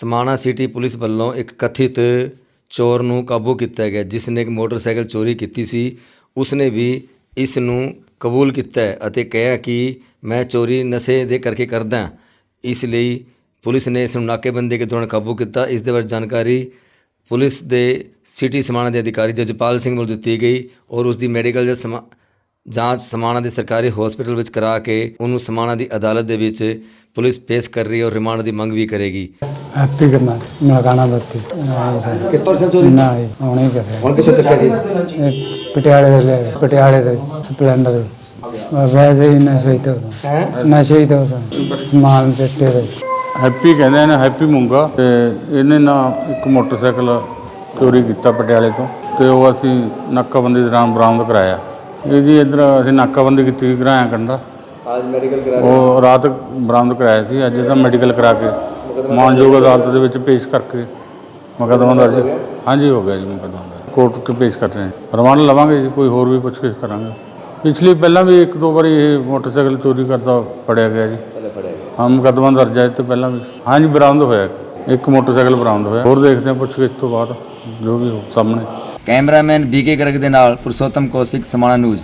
Samana city police ਵੱਲੋਂ ਇੱਕ ਕਥਿਤ ਚੋਰ ਨੂੰ ਕਾਬੂ ਕੀਤਾ ਗਿਆ ਜਿਸ ਨੇ ਇੱਕ ਮੋਟਰਸਾਈਕਲ ਚੋਰੀ ਕੀਤੀ ਸੀ। ਉਸਨੇ ਵੀ ਇਸ ਨੂੰ ਕਬੂਲ ਕੀਤਾ ਹੈ ਅਤੇ ਕਿਹਾ ਕਿ ਮੈਂ ਚੋਰੀ ਨਸ਼ੇ ਦੇ ਕਰਕੇ ਕਰਦਾ ਇਸ ਲਈ ਪੁਲਿਸ ਨੇ ਇਸ ਨੂੰ ਨਾਕੇਬੰਦੀ ਕੇ ਦੌਰਾਨ ਕਾਬੂ ਕੀਤਾ। ਇਸ ਦੇ ਬਾਰੇ ਜਾਣਕਾਰੀ ਪੁਲਿਸ ਦੇ ਸਿਟੀ ਸਮਾਣਾ ਦੇ ਅਧਿਕਾਰੀ ਜਜਪਾਲ ਸਿੰਘ ਵੱਲੋਂ ਦਿੱਤੀ ਗਈ ਔਰ ਉਸ ਦੀ ਮੈਡੀਕਲ ਜਾਂ ਸਮਾ, ਜਾਂਚ ਸਮਾਣਾ ਦੇ ਸਰਕਾਰੀ ਹਸਪੀਟਲ ਵਿੱਚ ਕਰਾ ਕੇ ਉਹਨੂੰ ਸਮਾਣਾ ਦੀ ਅਦਾਲਤ ਦੇ ਵਿੱਚ ਪੁਲਿਸ ਪੇਸ਼ ਕਰ ਰਹੀ ਹੈ ਔਰ ਰਿਮਾਂਡ ਦੀ ਮੰਗ ਵੀ ਕਰੇਗੀ। ਹੈਪੀ ਕਰਨਾ ਮਲਕਾਣਾ ਬੱਤੀ ਕਿੱਥੋਂ ਸੇ ਚੋਰੀ? ਨਾ ਆਏ ਹੁਣੇ ਕਰਿਆ। ਹੁਣ ਕਿੱਥੋਂ ਚੱਕਿਆ ਸੀ ਇਹ ਪਟਿਆਲੇ ਦੇ ਲੈ ਪਟਿਆਲੇ ਦੇ ਸਪਲੈਂਡਰ। ਵੈਸੇ ਹੀ ਨਸ਼ੇ ਹੀ ਤੋਂ। ਹੈ? ਨਸ਼ੇ ਹੀ ਤੋਂ। ਸਮਾਨ ਚਿੱਟੇ ਦੇ ਹੈਪੀ ਕਹਿੰਦੇ ਨੇ ਹੈਪੀ ਮੁੰਗਾ। ਤੇ ਇਹਨੇ ਨਾ ਇੱਕ ਮੋਟਰਸਾਈਕਲ ਚੋਰੀ ਕੀਤਾ ਪਟਿਆਲੇ ਤੋਂ। ਤੇ ਉਹ ਅਸੀਂ ਨਾਕਾਬੰਦੀ ਦੌਰਾਨ ਬਰਾਮਦ ਕਰਾਇਆ। ਇਹ ਜੀ ਇੱਧਰ ਅਸੀਂ ਨਾਕਾਬੰਦੀ ਕੀਤੀ ਸੀ ਘਰਾਇਆ ਕੰਡਾ। ਅੱਜ ਮੈਡੀਕਲ ਕਰਾ ਉਹ ਰਾਤ ਬਰਾਮਦ ਕਰਾਇਆ ਸੀ ਅੱਜ ਇਹਦਾ ਮੈਡੀਕਲ ਕਰਾ ਕੇ। ਮਾਨਯੋਗ ਅਦਾਲਤ ਦੇ ਵਿੱਚ ਪੇਸ਼ ਕਰਕੇ ਮੁਕੱਦਮਾ ਦਰਜ ਹਾਂਜੀ ਹੋ ਗਿਆ ਜੀ ਮੁਕੱਦਮਾ ਦਰਜ। ਕੋਰਟ 'ਚ ਪੇਸ਼ ਕਰ ਰਹੇ ਰਿਮਾਂਡ ਲਵਾਂਗੇ ਜੀ ਕੋਈ ਹੋਰ ਵੀ ਪੁੱਛਗਿੱਛ ਕਰਾਂਗੇ। ਪਿਛਲੀ ਪਹਿਲਾਂ ਵੀ ਇੱਕ ਦੋ ਵਾਰੀ ਇਹ ਮੋਟਰਸਾਈਕਲ ਚੋਰੀ ਕਰਦਾ ਫੜਿਆ ਗਿਆ ਜੀ। ਪਹਿਲੇ ਫੜਿਆ ਗਿਆ। ਹਾਂ ਮੁਕੱਦਮਾ ਦਰਜ ਹੈ ਤੋਂ ਪਹਿਲਾਂ ਵੀ। ਹਾਂਜੀ ਬਰਾਮਦ ਹੋਇਆ। ਇੱਕ ਮੋਟਰਸਾਈਕਲ ਬਰਾਮਦ ਹੋਇਆ। ਹੋਰ ਦੇਖਦੇ ਹਾਂ ਪੁੱਛਗਿੱਛ ਤੋਂ ਬਾਅਦ ਜੋ ਵੀ ਹੋ ਸਾਹਮਣੇ। ਕੈਮਰਾਮੈਨ ਬੀਕੇ ਗਰਗ ਦੇ ਨਾਲ ਪੁਰਸ਼ੋਤਮ ਕੌਸ਼ਿਕ ਸਮਾਣਾ ਨਿਊਜ਼।